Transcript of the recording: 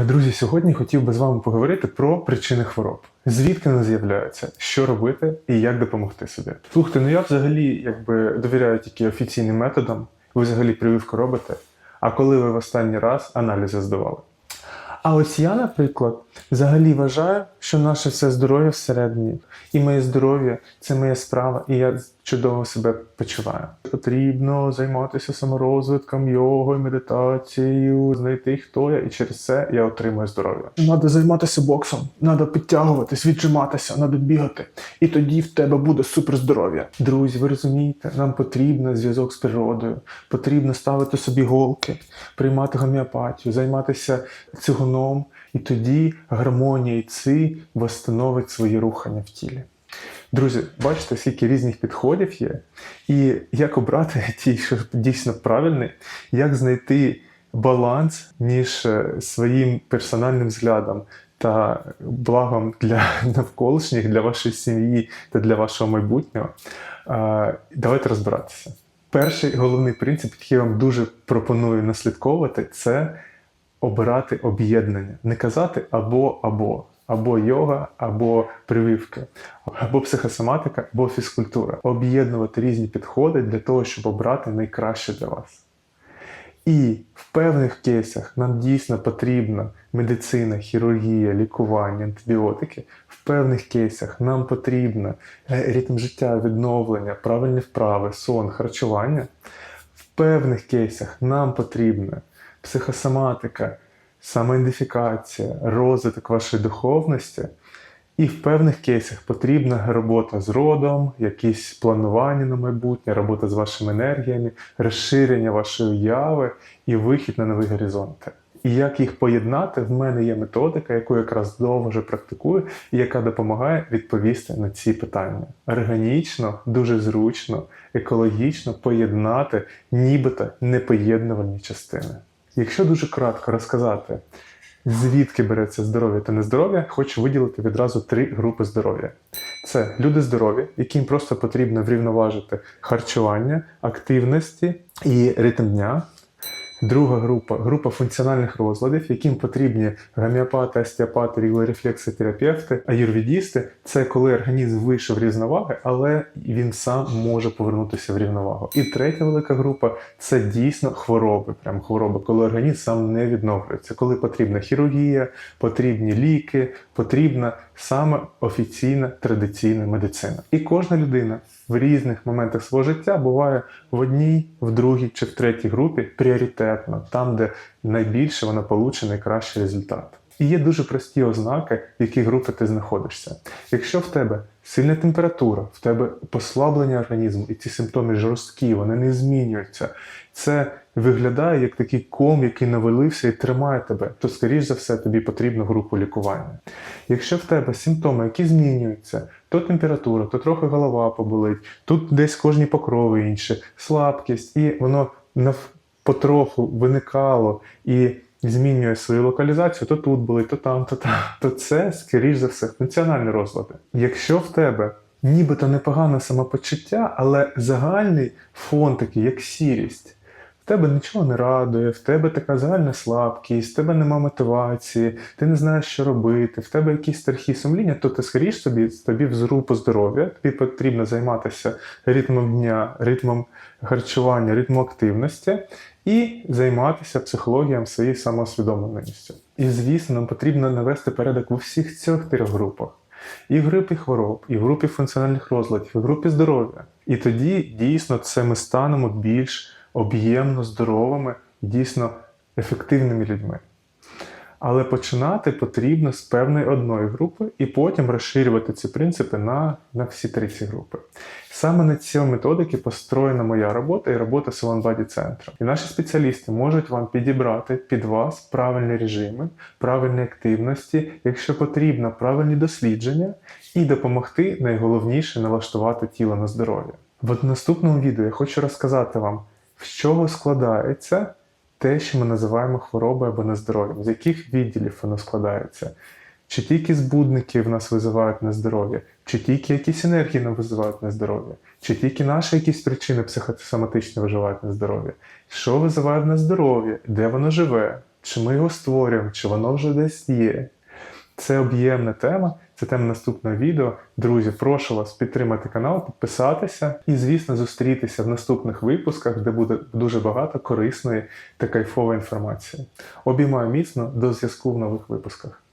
Е, Друзі, сьогодні хотів би з вами поговорити про причини хвороб. Звідки вони з'являються, що робити і як допомогти собі. Слухайте, ну я взагалі якби довіряю тільки офіційним методам. Ви взагалі прививку робите. А коли ви в останній раз аналізи здавали? А ось я, наприклад, взагалі вважаю, що наше все здоров'я всередині, і моє здоров'я це моя справа, і я чудово себе почуваю. Потрібно займатися саморозвитком, йогою, медитацією, знайти хто я, і через це я отримую здоров'я. Треба займатися боксом, треба підтягуватись, віджиматися, треба бігати. І тоді в тебе буде суперздоров'я. Друзі, ви розумієте, нам потрібен зв'язок з природою, потрібно ставити собі голки, приймати гомеопатію, займатися цигуном, і тоді гармонія і ци восстановить свої рухання в тілі. Друзі, бачите, скільки різних підходів є, і як обрати ті, що дійсно правильний, як знайти баланс між е, своїм персональним взглядом та благом для навколишніх, для вашої сім'ї та для вашого майбутнього. Давайте розбиратися. Перший головний принцип, який я вам дуже пропоную наслідковувати, це обирати об'єднання. Не казати або або. Або йога, або прививки, або психосоматика, або фізкультура. Об'єднувати різні підходи для того, щоб обрати найкраще для вас. І в певних кейсах нам дійсно потрібна медицина, хірургія, лікування, антибіотики. В певних кейсах нам потрібна е, ритм життя, відновлення, правильні вправи, сон, харчування. В певних кейсах нам потрібна психосоматика, самоідентифікація, розвиток вашої духовності. І в певних кейсах потрібна робота з родом, якісь планування на майбутнє, робота з вашими енергіями, розширення вашої уяви і вихід на нові горизонти. І як їх поєднати, в мене є методика, яку якраз довго вже практикую, і яка допомагає відповісти на ці питання. Органічно, дуже зручно, екологічно поєднати нібито непоєднувані частини. Якщо дуже кратко розказати, звідки береться здоров'я та нездоров'я, хочу виділити відразу три групи здоров'я. Це люди здорові, яким просто потрібно врівноважити харчування, активності і ритм дня. Друга група група функціональних розладів, яким потрібні гомеопати, остеопати, рефлексотерапевти, аюрведісти. Це коли організм вийшов різноваги, але він сам може повернутися в рівновагу. І третя велика група це дійсно хвороби, прям хвороби, коли організм сам не відновлюється, коли потрібна хірургія, потрібні ліки, потрібна саме офіційна традиційна медицина. І кожна людина в різних моментах свого життя буває в одній, в другій чи в третій групі пріоритетно, там, де найбільше вона получить найкращий результат. І є дуже прості ознаки, в якій групі ти знаходишся. Якщо в тебе сильна температура, в тебе послаблення організму, і ці симптоми жорсткі, вони не змінюються. Це виглядає як такий ком, який навалився і тримає тебе, то, скоріш за все, тобі потрібна групу лікування. Якщо в тебе симптоми, які змінюються, то температура, то трохи голова поболить, тут десь кожні покрови інші, слабкість, і воно. Потроху виникало і змінює свою локалізацію, то тут болить, то там, то там, то це, скоріш за все, функціональні розлади. Якщо в тебе нібито непогане самопочуття, але загальний фон такий, як сірість. В тебе нічого не радує, в тебе така загальна слабкість, в тебе нема мотивації, ти не знаєш, що робити, в тебе якісь страхи сумління, то ти скоріш собі, тобі в групу здоров'я, тобі потрібно займатися ритмом дня, ритмом харчування, ритмом активності і займатися психологією своєї самоосвідомленістю. І звісно, нам потрібно навести порядок у всіх цих трьох групах. І в групі хвороб, і в групі функціональних розладів, і в групі здоров'я. І тоді дійсно це ми станемо більш об'ємно здоровими і дійсно ефективними людьми. Але починати потрібно з певної одної групи і потім розширювати ці принципи на, на всі три ці групи. Саме на цій методиці построєна моя робота і робота Salon Body центру. І наші спеціалісти можуть вам підібрати під вас правильні режими, правильні активності, якщо потрібно, правильні дослідження, і допомогти найголовніше налаштувати тіло на здоров'я. В наступному відео я хочу розказати вам, з чого складається те, що ми називаємо хворобою або нездоров'ям, з яких відділів воно складається. Чи тільки збудники в нас визивають нездоров'я, чи тільки якісь енергії нам визивають нездоров'я, чи тільки наші якісь причини психосоматичні виживають нездоров'я. Що визиває в нездоров'я, де воно живе, чи ми його створюємо, чи воно вже десь є. Це об'ємна тема, це тема наступного відео. Друзі, прошу вас підтримати канал, підписатися і, звісно, зустрітися в наступних випусках, де буде дуже багато корисної та кайфової інформації. Обіймаю міцно до зв'язку в нових випусках.